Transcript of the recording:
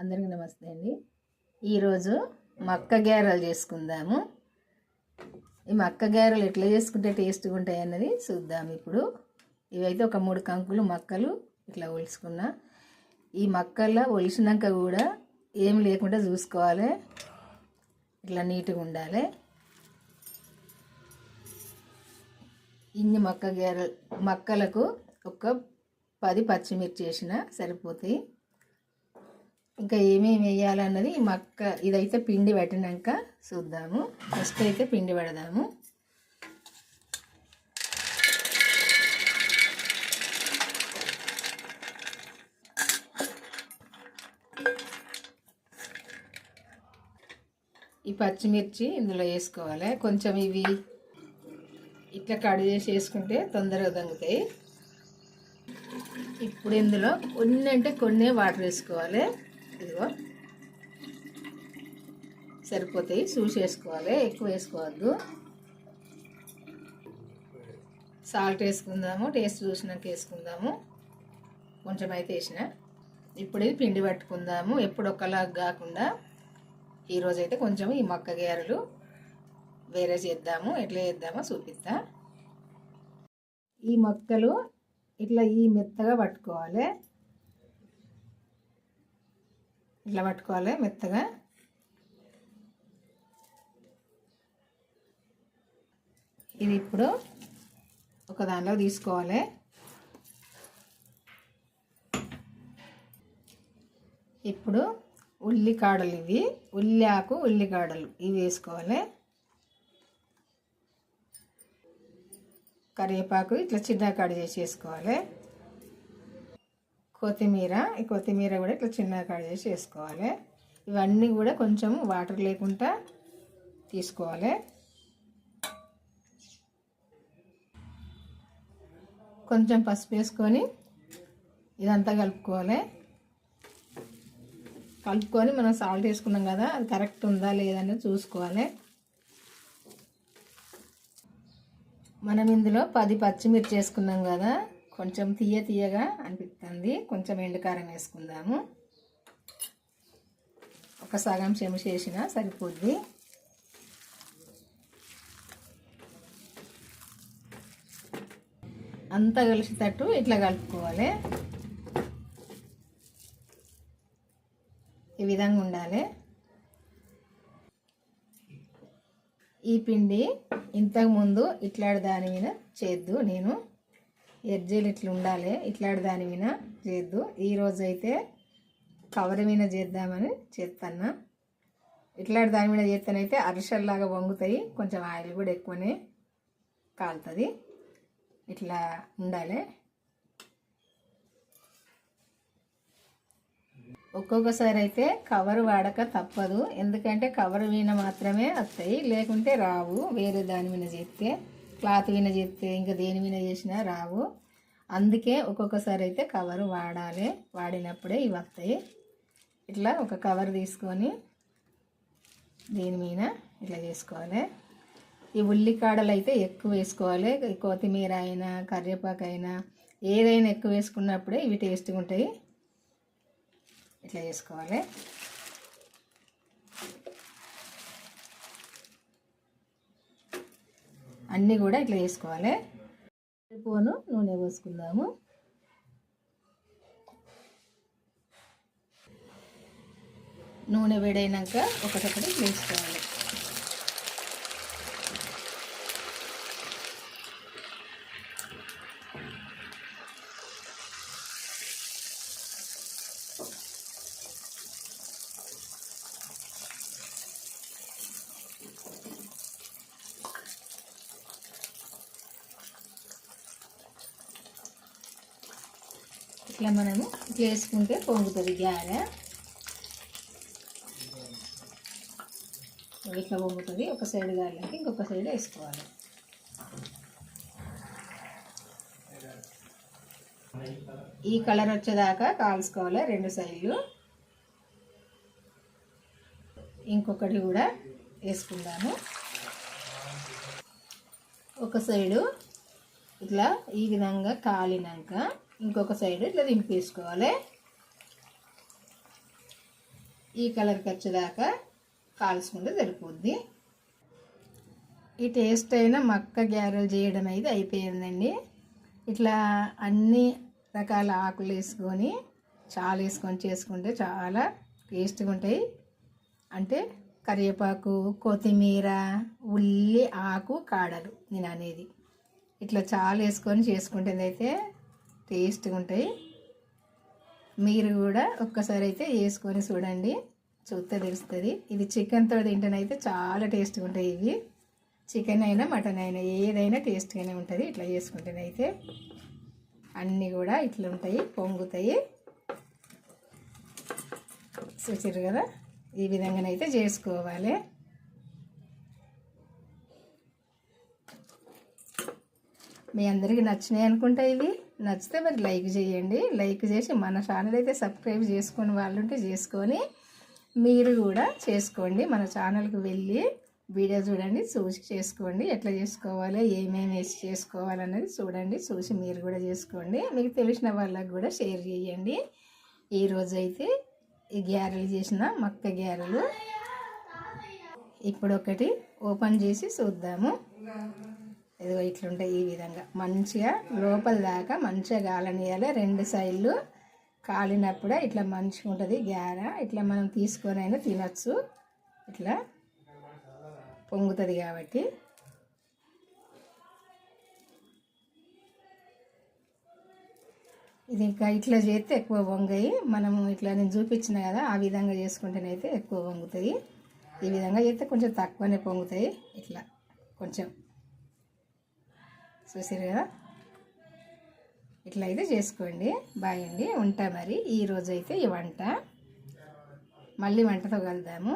అందరికీ నమస్తే అండి. ఈరోజు మక్క గారెలు చేసుకుందాము. ఈ మక్క గారెలు ఎట్లా చేసుకుంటే టేస్ట్గా ఉంటాయి అన్నది చూద్దాం ఇప్పుడు. ఇవైతే ఒక మూడు కంకులు మక్కలు ఇట్లా ఒలుచుకున్నా ఈ మక్కల్లో ఒలిచినాక కూడా ఏం లేకుండా చూసుకోవాలి. ఇట్లా నీట్గా ఉండాలి. ఇన్ని మక్క గారెలు మక్కలకు ఒక పది పచ్చిమిర్చి వేసిన సరిపోతాయి. ఇంకా ఏమేమి వేయాలన్నది మక్క ఇదైతే పిండి పెట్టినాక చూద్దాము. ఫస్ట్ అయితే పిండి పెడదాము. ఈ పచ్చిమిర్చి ఇందులో వేసుకోవాలి. కొంచెం ఇవి ఇట్లా కడి చేసి వేసుకుంటే తొందరగా దంగుతాయి ఇప్పుడు ఇందులో కొన్ని అంటే కొన్ని వాటర్ వేసుకోవాలి. ఇదిగో. సరిపోతాయి చూసి వేసుకోవాలి ఎక్కువ వేసుకోవద్దు. సాల్ట్ వేసుకుందాము టేస్ట్ చూసినాక వేసుకుందాము. కొంచెం అయితే వేసిన. ఇప్పుడు ఇది పిండి పట్టుకుందాము ఎప్పుడు ఒకలాగా కాకుండా. ఈరోజు అయితే కొంచెం ఈ మొక్క గారెలు వేరే చేద్దాము ఎట్లా చేద్దామో చూపిస్తా. ఈ మొక్కలు ఇట్లా ఈ మెత్తగా పట్టుకోవాలి. ఇట్లా పట్టుకోవాలి మెత్తగా. ఇది ఇప్పుడు ఒక దానిలో తీసుకోవాలి. ఇప్పుడు ఉల్లికాడలు ఇవి ఉల్లి ఆకు ఉల్లికాడలు ఇవి వేసుకోవాలి. కరివేపాకు ఇట్లా చిన్న కాడ చేసి వేసుకోవాలి. కొత్తిమీర ఈ కొత్తిమీర కూడా ఇట్లా చిన్నగా కట్ చేసి వేసుకోవాలి. ఇవన్నీ కూడా కొంచెం వాటర్ లేకుండా తీసుకోవాలి. కొంచెం పసుపు వేసుకొని ఇదంతా కలుపుకోవాలి. కలుపుకొని మనం సాల్ట్ వేసుకున్నాం కదా అది కరెక్ట్ ఉందా లేదని చూసుకోవాలి. మనం ఇందులో పది పచ్చిమిర్చి వేసుకున్నాం కదా కొంచెం తీయ తీయగా అనిపిస్తుంది. కొంచెం ఎండుకారం వేసుకుందాము. ఒక సగం చెంచా వేసిన సరిపోద్ది. అంతా కలిసేటట్టు ఇట్లా కలుపుకోవాలి. ఈ విధంగా ఉండాలి. ఈ పిండి ఇంతకుముందు ఇట్లాంటి దాని మీద చేద్దు నేను. ఎర్జీలు ఇట్లా ఉండాలి ఇట్లాంటి దాని మీద చేద్దు. ఈరోజు అయితే కవర్ మీద చేద్దామని చేస్తాను ఇట్లాంటి దాని మీద చేస్తానైతే అరిసెల్లాగా వంగుతాయి. కొంచెం ఆయిల్ కూడా ఎక్కువనే కాలుతుంది. ఇట్లా ఉండాలి. ఒక్కొక్కసారి అయితే కవర్ వాడక తప్పదు. ఎందుకంటే కవర్ మీద మాత్రమే వస్తాయి లేకుంటే రావు. వేరే దాని మీద చేస్తే క్లాత్ మీద చేస్తే ఇంకా దేని మీద చేసినా రావు. అందుకే ఒక్కొక్కసారి అయితే కవర్ వాడాలి. వాడినప్పుడే ఇవి వస్తాయి. ఇట్లా ఒక కవర్ తీసుకొని దీని మీద ఇట్లా చేసుకోవాలి. ఈ ఉల్లికాడలు అయితే ఎక్కువ వేసుకోవాలి. కొత్తిమీర అయినా కరివేపాకు అయినా ఏదైనా ఎక్కువ వేసుకున్నప్పుడే ఇవి టేస్ట్గా ఉంటాయి. ఇట్లా చేసుకోవాలి. అన్నీ కూడా ఇట్లా వేసుకోవాలి. పోను నూనె పోసుకుందాము. నూనె వేడైనాక ఒకటొకటి వేసుకోవాలి. ఇట్లా మనము ఇట్లా వేసుకుంటే పొంగుతుంది గారె ఇట్లా పొంగుతుంది. ఒక సైడ్ గారెలకి ఇంకొక సైడ్ వేసుకోవాలి. ఈ కలర్ వచ్చేదాకా కాల్చుకోవాలి రెండు సైడ్లు. ఇంకొకటి కూడా వేసుకుందాము. ఒక సైడు ఇట్లా ఈ విధంగా కాలినాక ఇంకొక సైడ్ ఇట్లా దింపేసుకోవాలి ఈ కలర్కి వచ్చేదాకా కాల్చుకుంటే సరిపోద్ది. ఈ టేస్ట్ అయిన మక్క గ్యారెలు చేయడం అయితే అయిపోయిందండి. ఇట్లా అన్ని రకాల ఆకులు వేసుకొని చాలా వేసుకొని చేసుకుంటే చాలా టేస్ట్గా ఉంటాయి. అంటే కరివేపాకు కొత్తిమీర ఉల్లి ఆకు కాడలు నేను అనేది. ఇట్లా చాలా వేసుకొని చేసుకుంటేదైతే టేస్ట్గా ఉంటాయి. మీరు కూడా ఒక్కసారి అయితే వేసుకొని చూడండి. చూస్తే తెలుస్తుంది. ఇది చికెన్తో తింటేనైతే చాలా టేస్ట్గా ఉంటాయి ఇవి. చికెన్ అయినా మటన్ అయినా ఏదైనా టేస్ట్గానే ఉంటుంది. ఇట్లా చేసుకుంటేనైతే అన్నీ కూడా ఇట్లా ఉంటాయి పొంగుతాయి. చూసారు కదా? ఈ విధంగానైతే చేసుకోవాలి. మీ అందరికీ నచ్చినాయి అనుకుంటా ఇవి. నచ్చితే మరి లైక్ చేయండి. లైక్ చేసి మన ఛానల్ అయితే సబ్స్క్రైబ్ చేసుకుని వాళ్ళు ఉంటే చేసుకొని మీరు కూడా చేసుకోండి. మన ఛానల్కి వెళ్ళి వీడియో చూడండి చూసి చేసుకోండి. ఎట్లా చేసుకోవాలి ఏమేమి వేసి చేసుకోవాలన్నది చూడండి చూసి మీరు కూడా చేసుకోండి. మీకు తెలిసిన వాళ్ళకి కూడా షేర్ చేయండి. ఈరోజు అయితే ఈ గ్యారెలు చేసిన మక్క గ్యారెలు. ఇప్పుడు ఒకటి ఓపెన్ చేసి చూద్దాము. ఇదిగో ఇట్లుంటాయి ఈ విధంగా. మంచిగా లోపల దాకా మంచిగా గాలనియాలి రెండు సైడ్లు కాలినప్పుడే ఇట్లా మంచిగా ఉంటుంది. గ్యార ఇట్లా మనం తీసుకొని అయినా తినచ్చు. ఇట్లా పొంగుతుంది కాబట్టి. ఇది ఇంకా ఇట్లా చేస్తే ఎక్కువ వంగాయి మనము ఇట్లా నేను చూపించిన కదా ఆ విధంగా చేసుకుంటేనైతే ఎక్కువ వంగుతాయి ఈ విధంగా చేస్తే కొంచెం తక్కువనే పొంగుతాయి ఇట్లా కొంచెం చూసారు కదా? ఇట్లా అయితే చేసుకోండి. బాయ్ అండి. ఉంటా మరి. ఈరోజు అయితే ఈ వంట. మళ్ళీ వంటతో కలుద్దాము.